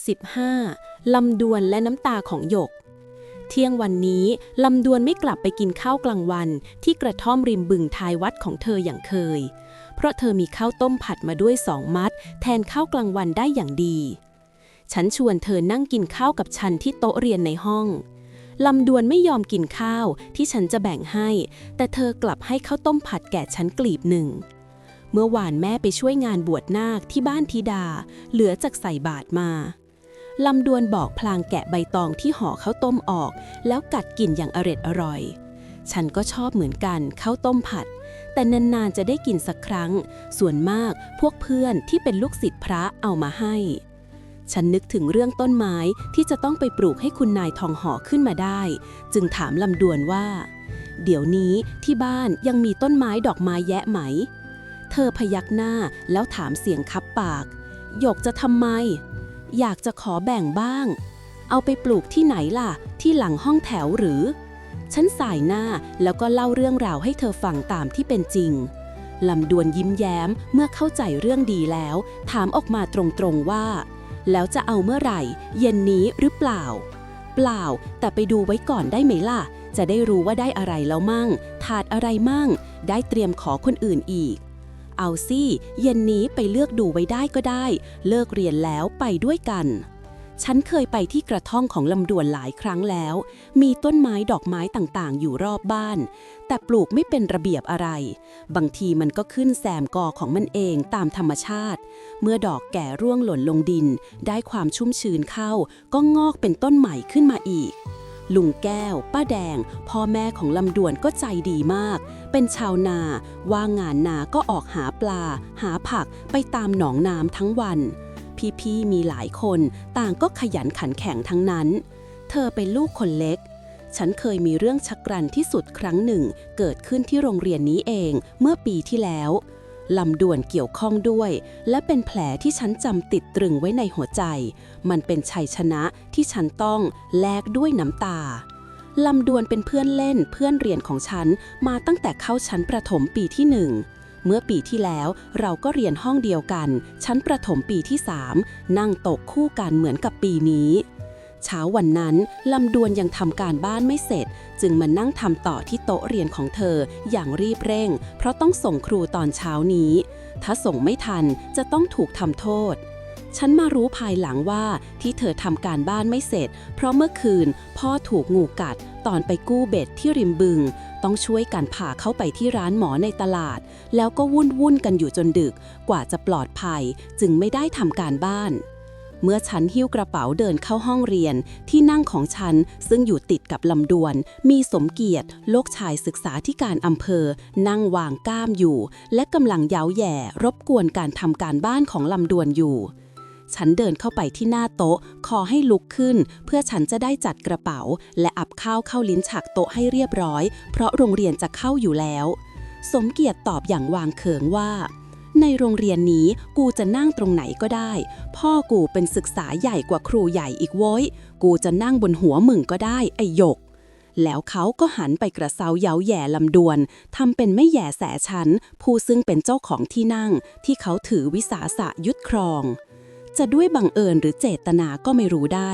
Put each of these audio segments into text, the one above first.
15. ลำดวนและน้ำตาของหยก เที่ยงวันนี้ ลำดวนไม่กลับไปกินข้าวกลางวัน ที่กระท่อมริมบึงท้ายวัดของเธออย่างเคย เพราะเธอมีข้าวต้มผัดมาด้วยสองมัด แทนข้าวกลางวันได้อย่างดี ฉันชวนเธอนั่งกินข้าวกับฉันที่โต๊ะเรียนในห้องลำดวนไม่ยอมกินข้าวที่ฉันจะแบ่งให้ แต่เธอกลับให้ข้าวต้มผัดแก่ฉันกลีบหนึ่ง เมื่อวานแม่ไปช่วยงานบวชนาคที่บ้านธิดา เหลือจากใส่บาตรมา ลำดวนบอกพลางแกะใบตองที่ห่อข้าวต้มออก แล้วกัดกินอย่างอร็ดอร่อย ฉันก็ชอบเหมือนกันข้าวต้มผัด แต่นานๆจะได้กินสักครั้ง ส่วนมากพวกเพื่อนที่เป็นลูกศิษย์พระเอามาให้ ฉันนึกถึงเรื่องต้นไม้ที่จะต้องไปปลูกให้คุณนายทองห่อขึ้นมาได้ จึงถามลำดวนว่า เดี๋ยวนี้ที่บ้านยังมีต้นไม้ดอกไม้แยะไหม เธอพยักหน้าแล้วถามเสียงคับปาก หยกจะทำไม อยากจะขอแบ่งบ้าง เอาไปปลูกที่ไหนล่ะ ที่หลังห้องแถวหรือ ฉันสายหน้าแล้วก็เล่าเรื่องราวให้เธอฟังตามที่เป็นจริงลำดวนยิ้มแย้มเมื่อเข้าใจเรื่องดีแล้ว ถามออกมาตรงๆว่า แล้วจะเอาเมื่อไหร่ เย็นนี้หรือเปล่า เปล่า แต่ไปดูไว้ก่อนได้ไหมล่ะ จะได้รู้ว่าได้อะไรแล้วมั่ง ถาดอะไรมั่ง ได้เตรียมขอคนอื่นอีก เอาสิเย็นนี้ไปเลือกดูไว้ได้ก็ได้ เลิกเรียนแล้วไปด้วยกัน ฉันเคยไปที่กระท่อมของลำดวนหลายครั้งแล้ว มีต้นไม้ดอกไม้ต่างๆ อยู่รอบบ้าน แต่ปลูกไม่เป็นระเบียบอะไร บางทีมันก็ขึ้นแซมกอของมันเองตามธรรมชาติ เมื่อดอกแก่ร่วงหล่นลงดิน ได้ความชุ่มชื้นเข้า ก็งอกเป็นต้นใหม่ขึ้นมาอีกลุงแก้ว ป้าแดง พ่อแม่ของลำดวนก็ใจดีมาก เป็นชาวนา ว่างงานนาก็ออกหาปลา หาผักไปตามหนองน้ำทั้งวัน พี่ๆมีหลายคนต่างก็ขยันขันแข็งทั้งนั้น เธอเป็นลูกคนเล็ก ฉันเคยมีเรื่องชักรันที่สุดครั้งหนึ่ง เกิดขึ้นที่โรงเรียนนี้เองเมื่อปีที่แล้วลำดวนเกี่ยวข้องด้วย และเป็นแผลที่ฉันจำติดตรึงไว้ในหัวใจ มันเป็นชัยชนะที่ฉันต้องแลกด้วยน้ำตา ลำดวนเป็นเพื่อนเล่นเพื่อนเรียนของฉันมาตั้งแต่เข้าชั้นประถมปีที่หนึ่งเมื่อปีที่แล้วเราก็เรียนห้องเดียวกัน ชั้นประถมปีที่สามนั่งโตกคู่กันเหมือนกับปีนี้ เช้าวันนั้นลำดวนยังทำการบ้านไม่เสร็จ จึงมานั่งทำต่อที่โต๊ะเรียนของเธออย่างรีบเร่ง เพราะต้องส่งครูตอนเช้านี้ ถ้าส่งไม่ทันจะต้องถูกทำโทษ ฉันมารู้ภายหลังว่าที่เธอทำการบ้านไม่เสร็จ เพราะเมื่อคืนพ่อถูกงูกัดตอนไปกู้เบ็ดที่ริมบึง ต้องช่วยกันพาเข้าไปที่ร้านหมอในตลาด แล้วก็วุ่นวุ่นกันอยู่จนดึก กว่าจะปลอดภัย จึงไม่ได้ทำการบ้าน เมื่อฉันหิ้วกระเป๋าเดินเข้าห้องเรียน ที่นั่งของฉันซึ่งอยู่ติดกับลำดวน มีสมเกียรติโลกชายศึกษาธิการอำเภอ นั่งวางก้ามอยู่ และกำลังเย้าแย่รบกวนการทำการบ้านของลำดวนอยู่ ฉันเดินเข้าไปที่หน้าโต๊ะ ขอให้ลุกขึ้น เพื่อฉันจะได้จัดกระเป๋า และอับข้าวเข้าลิ้นฉักโต๊ะให้เรียบร้อย เพราะโรงเรียนจะเข้าอยู่แล้ว สมเกียรติตอบอย่างวางเขิงว่า ในโรงเรียนนี้กูจะนั่งตรงไหนก็ได้ พ่อกูเป็นศึกษาใหญ่กว่าครูใหญ่อีกโว้ย กูจะนั่งบนหัวมึงก็ได้ไอหยกแล้วเขาก็หันไปกระเซาเย้าแย่ลำดวน ทำเป็นไม่แย่แสฉัน ผู้ซึ่งเป็นเจ้าของที่นั่ง ที่เขาถือวิสาสะยึดครอง จะด้วยบังเอิญหรือเจตนาก็ไม่รู้ได้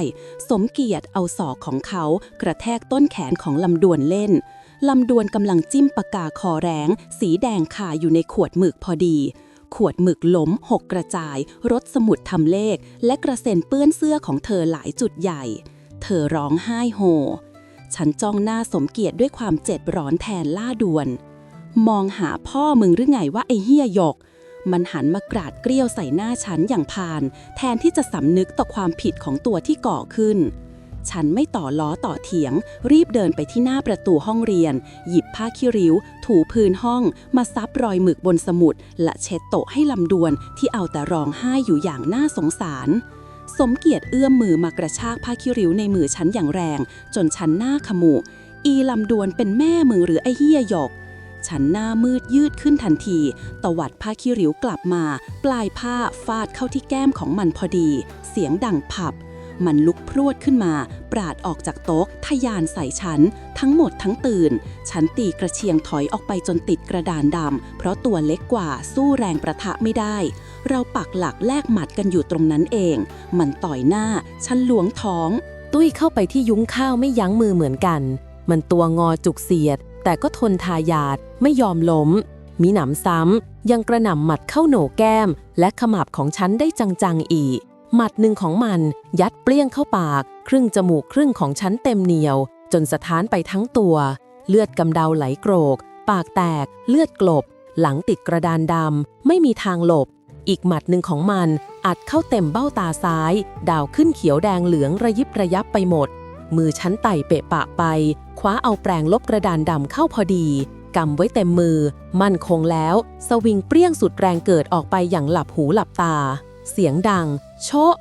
สมเกียรติเอาศอกของเขากระแทกต้นแขนของลำดวนเล่น ลำดวนกำลังจิ้มปากกาคอแรง สีแดงคาอยู่ในขวดหมึกพอดี ขวดหมึกล้มหกกระจาย รถสมุดทำเลข และกระเซ็นเปื้อนเสื้อของเธอหลายจุดใหญ่ เธอร้องไห้โฮฉันจ้องหน้าสมเกียรติด้วยความเจ็บร้อนแทนล่าด่วน มองหาพ่อมึงหรือไงว่าไอ้เฮียหยก มันหันมากราดเกลี้ยวใส่หน้าฉันอย่างพาน แทนที่จะสำนึกต่อความผิดของตัวที่ก่อขึ้น ฉันไม่ต่อล้อต่อเถียง รีบเดินไปที่หน้าประตูห้องเรียน หยิบผ้าขี้ริ้ว ถูพื้นห้อง มาซับรอยหมึกบนสมุด และเช็ดโต๊ะให้ลำดวนที่เอาแต่ร้องไห้อยู่อย่างน่าสงสารสมเกียรติเอื้อมมือมากระชากผ้าขี้ริ้วในมือฉันอย่างแรง จนฉันหน้าขมุ อีลำดวนเป็นแม่มึงหรือไอ้เฮียหยก ฉันหน้ามืดยืดขึ้นทันที ตวัดผ้าขี้ริ้วกลับมา ปลายผ้าฟาดเข้าที่แก้มของมันพอดี เสียงดังผับ มันลุกพรวดขึ้นมา ปราดออกจากโต๊ะทะยานใส่ฉัน ทั้งหมดทั้งตื่น ฉันตีกระเชียงถอยออกไปจนติดกระดานดำ เพราะตัวเล็กกว่าสู้แรงประทะไม่ได้ เราปักหลักแลกหมัดกันอยู่ตรงนั้นเอง มันต่อยหน้า ฉันหลวงท้อง ตุ้ยเข้าไปที่ยุ้งข้าวไม่ยั้งมือเหมือนกัน มันตัวงอจุกเสียด แต่ก็ทนทายาทไม่ยอมล้ม มีหนำซ้ำ ยังกระหน่ำหมัดเข้าโหนกแก้ม และขมับของฉันได้จังๆอีก หมัดหนึ่งของมัน ยัดเปรี้ยงเข้าปาก ครึ่งจมูกครึ่งของฉันเต็มเหนียว จนสะท้านไปทั้งตัว เลือดกำเดาไหลโกรก ปากแตก เลือดกลบ หลังติดกระดานดำไม่มีทางหลบ อีกหมัดหนึ่งของมัน อัดเข้าเต็มเบ้าตาซ้าย ดาวขึ้นเขียวแดงเหลืองระยิบระยับไปหมด มือฉันไต่เปะปะไป คว้าเอาแปรงลบกระดานดำเข้าพอดีกำไว้เต็มมือ มั่นคงแล้ว สวิงเปรี้ยงสุดแรงเกิดออกไปอย่างหลับหูหลับตา เสียงดัง โชะ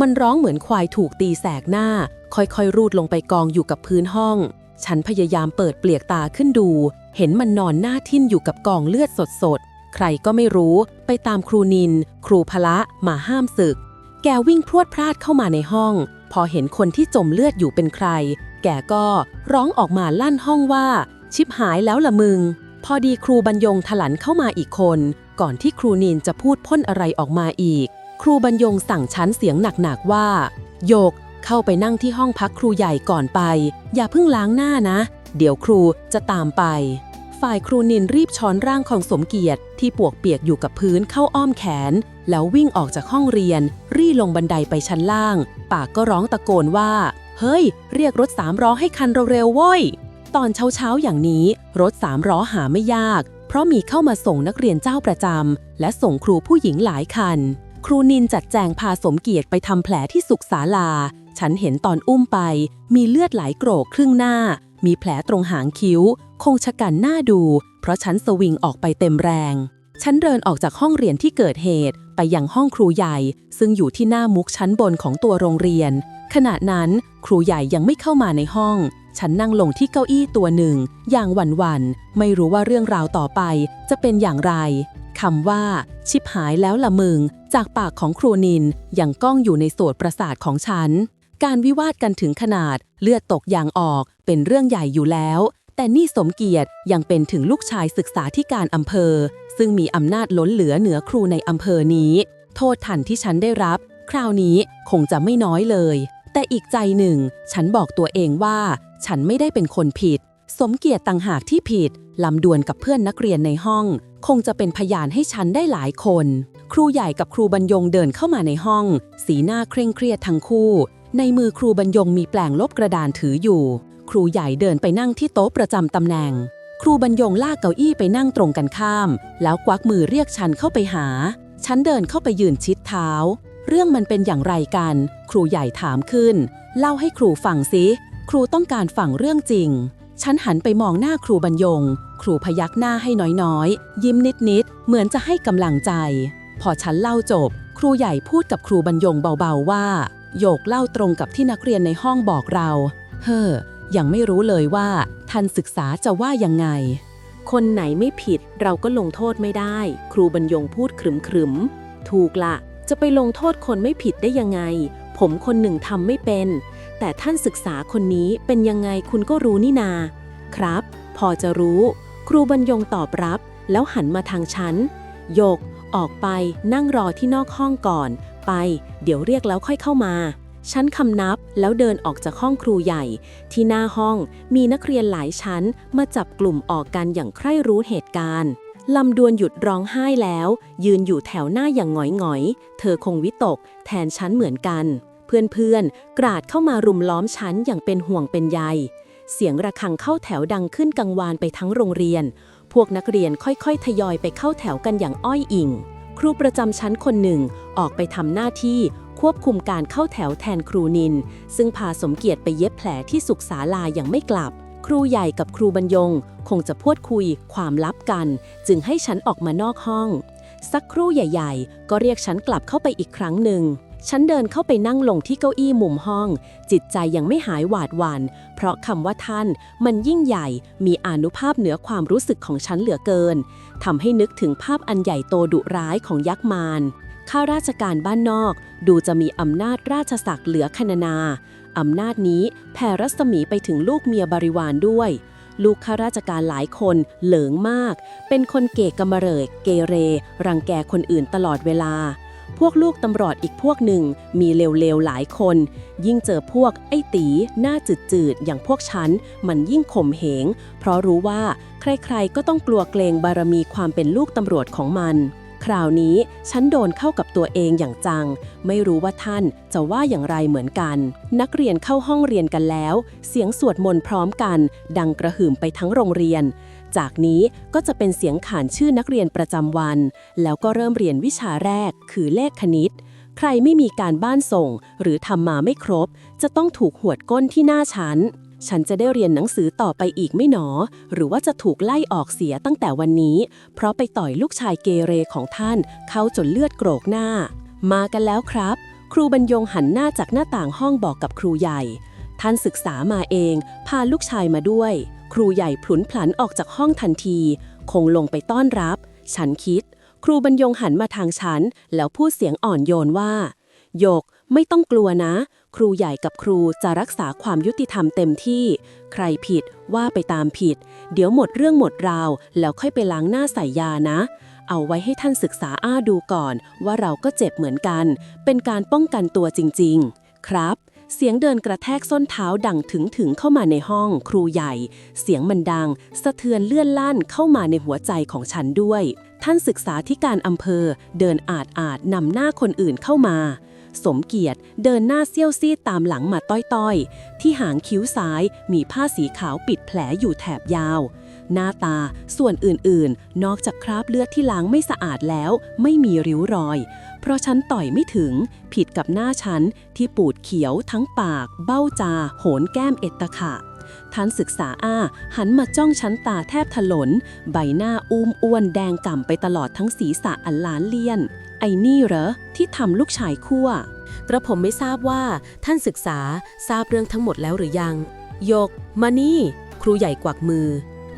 มันร้องเหมือนควายถูกตีแสกหน้า ค่อยๆ รูดลงไปกองอยู่กับพื้นห้อง ฉันพยายามเปิดเปลียกตาขึ้นดู เห็นมันนอนหน้าทิ่มอยู่กับกองเลือดสดๆ ใครก็ไม่รู้ ไปตามครูนิน ครูพละ มาห้ามศึก แกวิ่งพรวดพลาดเข้ามาในห้อง พอเห็นคนที่จมเลือดอยู่เป็นใคร แกก็ร้องออกมาลั่นห้องว่า ชิบหายแล้วละมึง พอดีครูบรรยงถลันเข้ามาอีกคน ก่อนที่ครูนินจะพูดพ่นอะไรออกมาอีก ครูบรรยงสั่งชั้นเสียงหนักๆว่า โยก เข้าไปนั่งที่ห้องพักครูใหญ่ก่อนไป อย่าเพิ่งล้างหน้านะ เดี๋ยวครูจะตามไปฝ่ายครูนินรีบช้อนร่างของสมเกียรติที่ปวกเปียกอยู่กับพื้นเข้าอ้อมแขน แล้ววิ่งออกจากห้องเรียน รีลงบันไดไปชั้นล่าง ปากก็ร้องตะโกนว่า เฮ้ย เรียกรถสามล้อให้คันเร็วๆโว้ย ตอนเช้าๆอย่างนี้ รถสามล้อหาไม่ยาก เพราะมีเข้ามาส่งนักเรียนเจ้าประจำ และส่งครูผู้หญิงหลายคัน ครูนินจัดแจงพาสมเกียรติไปทำแผลที่สุขศาลา ฉันเห็นตอนอุ้มไป มีเลือดไหลโกรกครึ่งหน้า มีแผลตรงหางคิ้ว คงชะกันหน้าดู เพราะฉันสวิงออกไปเต็มแรง ฉันเดินออกจากห้องเรียนที่เกิดเหตุไปยังห้องครูใหญ่ ซึ่งอยู่ที่หน้ามุกชั้นบนของตัวโรงเรียน ขณะนั้น ครูใหญ่ยังไม่เข้ามาในห้อง ฉันนั่งลงที่เก้าอี้ตัวหนึ่ง อย่างหวั่นๆไม่รู้ว่าเรื่องราวต่อไปจะเป็นอย่างไรคำว่า ชิบหายแล้วละมึง จากปากของครูนินยังก้องอยู่ในโสดประสาทของฉัน การวิวาทกันถึงขนาดเลือดตกยางออกเป็นเรื่องใหญ่อยู่แล้ว แต่นี่สมเกียรติยังเป็นถึงลูกชายศึกษาธิการอำเภอ ซึ่งมีอำนาจล้นเหลือเหนือครูในอำเภอนี้ โทษทันที่ฉันได้รับ คราวนี้คงจะไม่น้อยเลย แต่อีกใจหนึ่ง ฉันบอกตัวเองว่า ฉันไม่ได้เป็นคนผิด สมเกียรติต่างหากที่ผิดลำดวนกับเพื่อนนักเรียนในห้อง คงจะเป็นพยานให้ฉันได้หลายคน ครูใหญ่กับครูบรรยงเดินเข้ามาในห้อง สีหน้าเคร่งเครียดทั้งคู่ ในมือครูบรรยงมีแปลงลบกระดานถืออยู่ ครูใหญ่เดินไปนั่งที่โต๊ะประจำตำแหน่ง ครูบรรยงลากเก้าอี้ไปนั่งตรงกันข้าม แล้วควักมือเรียกฉันเข้าไปหา ฉันเดินเข้าไปยืนชิดเท้า เรื่องมันเป็นอย่างไรกัน ครูใหญ่ถามขึ้น เล่าให้ครูฟังสิครูต้องการฟังเรื่องจริง ฉันหันไปมองหน้าครูบรรยง ครูพยักหน้าให้น้อยๆ ยิ้มนิดๆ เหมือนจะให้กำลังใจ พอฉันเล่าจบ ครูใหญ่พูดกับครูบรรยงเบาๆว่าโยกเล่าตรงกับที่นักเรียนในห้องบอกเรา เฮ้อ ยังไม่รู้เลยว่าทันศึกษาจะว่ายังไง คนไหนไม่ผิดเราก็ลงโทษไม่ได้ ครูบรรยงพูดขรึมๆถูกละ จะไปลงโทษคนไม่ผิดได้ยังไง ผมคนหนึ่งทำไม่เป็น แต่ท่านศึกษาคนนี้เป็นยังไงคุณก็รู้นี่นา ครับ พอจะรู้ ครูบรรยงตอบรับ แล้วหันมาทางฉันโยก ออกไปนั่งรอที่นอกห้องก่อน ไป เดี๋ยวเรียกแล้วค่อยเข้ามา ฉันคำนับแล้วเดินออกจากห้องครูใหญ่ ที่หน้าห้องมีนักเรียนหลายชั้นมาจับกลุ่มออกกันอย่างใคร่รู้เหตุการณ์ลำดวนหยุดร้องไห้แล้ว ยืนอยู่แถวหน้าอย่างหงอยๆ เธอคงวิตก แทนฉันเหมือนกัน เพื่อนๆ กราดเข้ามารุมล้อมฉันอย่างเป็นห่วงเป็นใย เสียงระฆังเข้าแถวดังขึ้นกังวานไปทั้งโรงเรียน พวกนักเรียนค่อยๆ ทยอยไปเข้าแถวกันอย่างอ้อยอิง ครูประจำชั้นคนหนึ่งออกไปทำหน้าที่ ควบคุมการเข้าแถวแทนครูนิน ซึ่งพาสมเกียรติไปเย็บแผลที่สุขศาลาอย่างไม่กลับ ครูใหญ่กับครูบรรยง คงจะพูดคุยความลับกัน จึงให้ฉันออกมานอกห้อง สักครู่ใหญ่ ๆ ก็เรียกฉันกลับเข้าไปอีกครั้งหนึ่งฉันเดินเข้าไปนั่งลงที่เก้าอี้มุมห้อง จิตใจยังไม่หายหวาดหวัน่นเพราะคำว่าท่าน มันยิ่งใหญ่มีอนุภาพเหนือความรู้สึกของฉันเหลือเกินทำให้นึกถึงภาพอันใหญ่โตดุร้ายของยักษ์มาร ข้าราชการบ้านนอก ดูจะมีอำนาจราชศักดิ์เหลือคณนาอำนาจนี้แผ่รัศมีไปถึงลูกเมียบริวารด้วย ลูกข้าราชการหลายคนเหลิงมาก เป็นคนเกกกำมเริกเกเร รังแกคนอื่นตลอดเวลา พวกลูกตำรวจอีกพวกหนึ่งมีเลวๆหลายคน ยิ่งเจอพวกไอ้ตีหน้าจืดๆ อย่างพวกฉัน มันยิ่งข่มเหง เพราะรู้ว่าใครๆก็ต้องกลัวเกรงบารมีความเป็นลูกตำรวจของมัน คราวนี้ฉันโดนเข้ากับตัวเองอย่างจัง ไม่รู้ว่าท่านจะว่าอย่างไรเหมือนกัน นักเรียนเข้าห้องเรียนกันแล้ว เสียงสวดมนต์พร้อมกัน ดังกระหึ่มไปทั้งโรงเรียน จากนี้ก็จะเป็นเสียงขานชื่อนักเรียนประจำวัน แล้วก็เริ่มเรียนวิชาแรก คือเลขคณิต ใครไม่มีการบ้านส่ง หรือทำมาไม่ครบ จะต้องถูกหวดก้นที่หน้าฉัน ฉันจะได้เรียนหนังสือต่อไปอีกไม่หนอ หรือว่าจะถูกไล่ออกเสียตั้งแต่วันนี้ เพราะไปต่อยลูกชายเกเรของท่าน เข้าจนเลือดโกรกหน้า มากันแล้วครับ ครูบรรยงหันหน้าจากหน้าต่างห้องบอกกับครูใหญ่ ท่านศึกษามาเอง พาลูกชายมาด้วย ครูใหญ่พลุนพลันออกจากห้องทันที คงลงไปต้อนรับ ฉันคิด ครูบรรยงหันมาทางฉัน แล้วพูดเสียงอ่อนโยนว่า โยกไม่ต้องกลัวนะ ครูใหญ่กับครูจะรักษาความยุติธรรมเต็มที่ ใครผิดว่าไปตามผิด เดี๋ยวหมดเรื่องหมดราว แล้วค่อยไปล้างหน้าใส่ยานะ เอาไว้ให้ท่านศึกษาอ้าดูก่อน ว่าเราก็เจ็บเหมือนกัน เป็นการป้องกันตัวจริง ๆ ครับ เสียงเดินกระแทกส้นเท้าดังถึงถึงเข้ามาในห้อง ครูใหญ่ เสียงมันดัง สะเทือนเลื่อนลั่นเข้ามาในหัวใจของฉันด้วย ท่านศึกษาธิการอำเภอ เดินอาดอาดนำหน้าคนอื่นเข้ามา สมเกียรติ เดินหน้าเซี่ยวซีดตามหลังมาต้อยๆ ที่หางคิ้วซ้ายมีผ้าสีขาวปิดแผลอยู่แถบยาว หน้าตาส่วนอื่นๆ นอกจากคราบเลือดที่ล้างไม่สะอาดแล้วไม่มีริ้วรอย เพราะฉันต่อยไม่ถึง ผิดกับหน้าฉันที่ปูดเขียวทั้งปาก เบ้าจา โหนแก้มเอตตะขะท่านศึกษาอ้า หันมาจ้องชั้นตาแทบถลน ใบหน้าอุ้มอ้วนแดงก่ำไปตลอดทั้งศีรษะอันล้านเลี่ยน ไอ้นี่เหรอ ที่ทำลูกชายคั่ว กระผมไม่ทราบว่าท่านศึกษาทราบเรื่องทั้งหมดแล้วหรือยัง ยก มานี่ ครูใหญ่กวักมือ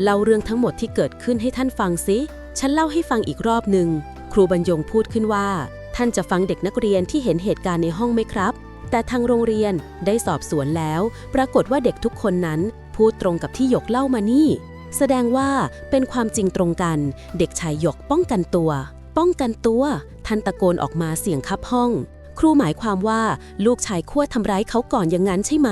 เล่าเรื่องทั้งหมดที่เกิดขึ้นให้ท่านฟังสิฉันเล่าให้ฟังอีกรอบหนึ่งครูบรรยงพูดขึ้นว่า ท่านจะฟังเด็กนักเรียนที่เห็นเหตุการณ์ในห้องไหมครับ แต่ทางโรงเรียนได้สอบสวนแล้ว ปรากฏว่าเด็กทุกคนนั้น พูดตรงกับที่หยกเล่ามานี่ แสดงว่าเป็นความจริงตรงกัน เด็กชายหยกป้องกันตัว ป้องกันตัว ท่านตะโกนออกมาเสียงคับห้อง ครูหมายความว่าลูกชายขั้วทำร้ายเขาก่อนอย่างนั้นใช่ไหม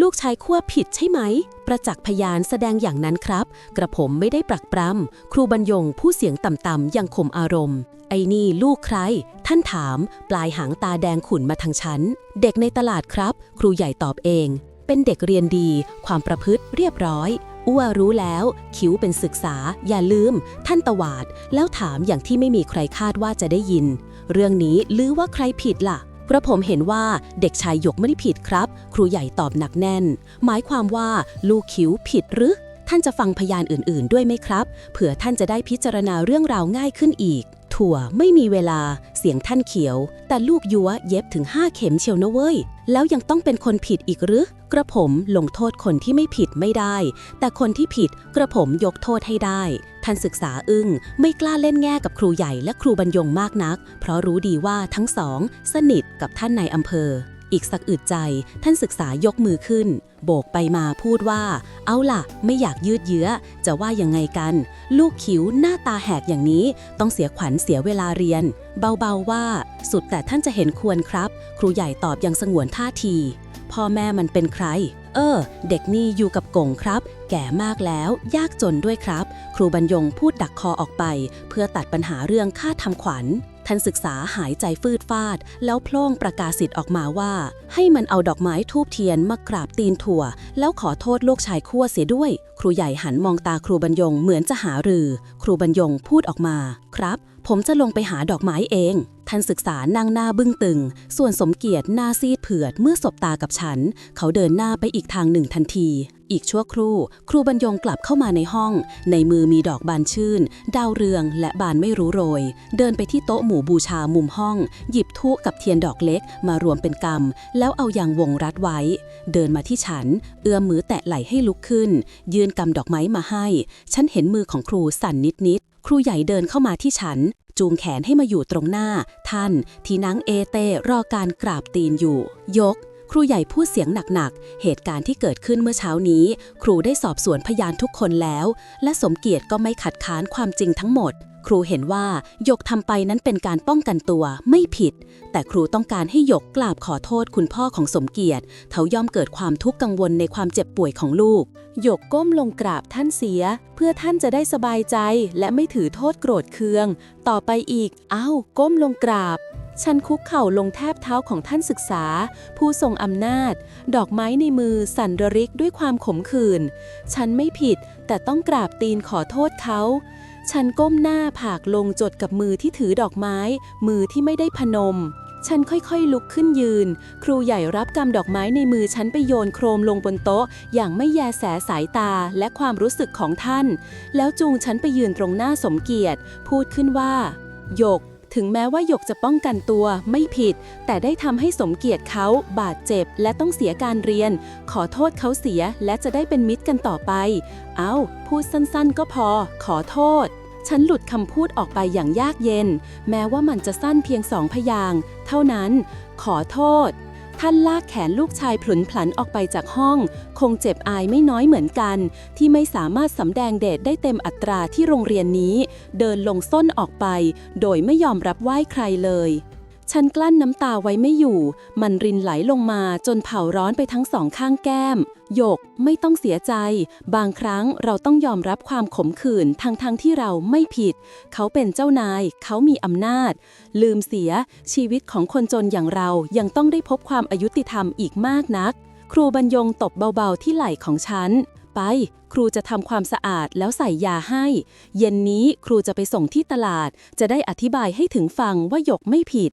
ลูกชายขั้วผิดใช่ไหม ประจักษ์พยานแสดงอย่างนั้นครับ กระผมไม่ได้ปรักปรำครูบรรยงผู้เสียงต่ำๆยังข่มอารมณ์ ไอ้นี่ลูกใคร ท่านถาม ปลายหางตาแดงขุ่นมาทางฉัน เด็กในตลาดครับ ครูใหญ่ตอบเอง เป็นเด็กเรียนดี ความประพฤติเรียบร้อย อ้วรู้แล้วคิ้วเป็นศึกษา อย่าลืม ท่านตวาด แล้วถามอย่างที่ไม่มีใครคาดว่าจะได้ยิน เรื่องนี้ลือว่าใครผิดล่ะกระผมเห็นว่าเด็กชายหยกไม่ได้ผิดครับ ครูใหญ่ตอบหนักแน่น หมายความว่าลูกคิ้วผิดหรือ ท่านจะฟังพยานอื่นๆ ด้วยไหมครับ เผื่อท่านจะได้พิจารณาเรื่องราวง่ายขึ้นอีก ถั่วไม่มีเวลาเสียงท่านเขียว แต่ลูกยัวเย็บถึง5เข็มเชียวนะเว้ย แล้วยังต้องเป็นคนผิดอีกหรือกระผมลงโทษคนที่ไม่ผิดไม่ได้ แต่คนที่ผิดกระผมยกโทษให้ได้ ท่านศึกษาอึ้งไม่กล้าเล่นแง่กับครูใหญ่และครูบรรยงมากนัก เพราะรู้ดีว่าทั้งสอง สนิทกับท่านในายอำเภอ อีกสักอึดใจ ท่านศึกษายกมือขึ้น โบกไปมาพูดว่า เอาล่ะ ไม่อยากยืดเยื้อ จะว่ายังไงกัน ลูกคิ้วหน้าตาแหกอย่างนี้ ต้องเสียขวัญเสียเวลาเรียน เบาๆว่า สุดแต่ท่านจะเห็นควรครับ ครูใหญ่ตอบอย่างสงวนท่าที พ่อแม่มันเป็นใคร เออ เด็กนี่อยู่กับกงครับ แก่มากแล้ว ยากจนด้วยครับ ครูบรรยงพูดดักคอออกไป เพื่อตัดปัญหาเรื่องค่าทำขวัญ ท่านศึกษาหายใจฟืดฟาด แล้วโพล่งประกาศสิทธิ์ออกมาว่า ให้มันเอาดอกไม้ทูบเทียนมากราบตีนถั่ว แล้วขอโทษลูกชายขั้วเสียด้วย ครูใหญ่หันมองตาครูบรรยงเหมือนจะหารือ ครูบรรยงพูดออกมา ครับผมจะลงไปหาดอกไม้เอง ท่านศึกษานั่งหน้าบึ้งตึง ส่วนสมเกียรติหน้าซีดเผือดเมื่อสบตากับฉัน เขาเดินหน้าไปอีกทางหนึ่งทันที อีกชั่วครู่ ครูบรรยงกลับเข้ามาในห้อง ในมือมีดอกบานชื่น ดาวเรืองและบานไม่รู้โรย เดินไปที่โต๊ะหมู่บูชามุมห้อง หยิบทูกกับเทียนดอกเล็กมารวมเป็นกำแล้วเอายางวงรัดไว้ เดินมาที่ฉัน เอื้อมมือแตะไหล่ให้ลุกขึ้น ยื่นกำดอกไม้มาให้ ฉันเห็นมือของครูสั่นนิดๆ ครูใหญ่เดินเข้ามาที่ฉัน จูงแขนให้มาอยู่ตรงหน้า ท่านที่นั่งเอเต้รอการกราบตีนอยู่ ยก ครูใหญ่พูดเสียงหนักๆ เหตุการณ์ที่เกิดขึ้นเมื่อเช้านี้ ครูได้สอบสวนพยานทุกคนแล้ว และสมเกียรติก็ไม่ขัดค้านความจริงทั้งหมด ครูเห็นว่าหยกทำไปนั้นเป็นการป้องกันตัวไม่ผิด แต่ครูต้องการให้หยกกราบขอโทษคุณพ่อของสมเกียรติเขาย่อมเกิดความทุกข์กังวลในความเจ็บป่วยของลูก หยกก้มลงกราบท่านเสีย เพื่อท่านจะได้สบายใจและไม่ถือโทษโกรธเคือง ต่อไปอีกอ้าวก้มลงกราบ ฉันคุกเข่าลงแทบเท้าของท่านศึกษา ผู้ทรงอำนาจ ดอกไม้ในมือสั่นระริกด้วยความขมขื่น ฉันไม่ผิดแต่ต้องกราบตีนขอโทษเขา ฉันก้มหน้าผากลงจดกับมือที่ถือดอกไม้ มือที่ไม่ได้พนม ฉันค่อยๆลุกขึ้นยืน ครูใหญ่รับกำดอกไม้ในมือฉันไปโยนโครมลงบนโต๊ะ อย่างไม่แยแสสายตาและความรู้สึกของท่าน แล้วจูงฉันไปยืนตรงหน้าสมเกียรติ พูดขึ้นว่า หยก ถึงแม้ว่าหยกจะป้องกันตัวไม่ผิด แต่ได้ทำให้สมเกียรติเขาบาดเจ็บ และต้องเสียการเรียน ขอโทษเขาเสียและจะได้เป็นมิตรกันต่อไป เอาพูดสั้นๆ ก็พอ ขอโทษ ฉันหลุดคำพูดออกไปอย่างยากเย็น แม้ว่ามันจะสั้นเพียงสองพยาง เท่านั้น ขอโทษ ท่านลากแขนลูกชายผลุนพลันออกไปจากห้อง คงเจ็บอายไม่น้อยเหมือนกัน ที่ไม่สามารถสำแดงเดชได้เต็มอัตราที่โรงเรียนนี้ เดินลงส้นออกไป โดยไม่ยอมรับไหว้ใครเลย ฉันกลั้นน้ำตาไว้ไม่อยู่ มันรินไหลลงมาจนเผาร้อนไปทั้งสองข้างแก้ม หยกไม่ต้องเสียใจ บางครั้งเราต้องยอมรับความขมขื่นทั้งทงๆที่เราไม่ผิด เขาเป็นเจ้านาย เขามีอำนาจ ลืมเสีย ชีวิตของคนจนอย่างเรายังต้องได้พบความอายุติธรรมอีกมากนัก ครูบรรยงตบเบาๆที่ไหล่ของฉัน ไป ครูจะทำความสะอาดแล้วใส่ยาให้ เย็นนี้ครูจะไปส่งที่ตลาด จะได้อธิบายให้ถึงฟังว่าหยกไม่ผิด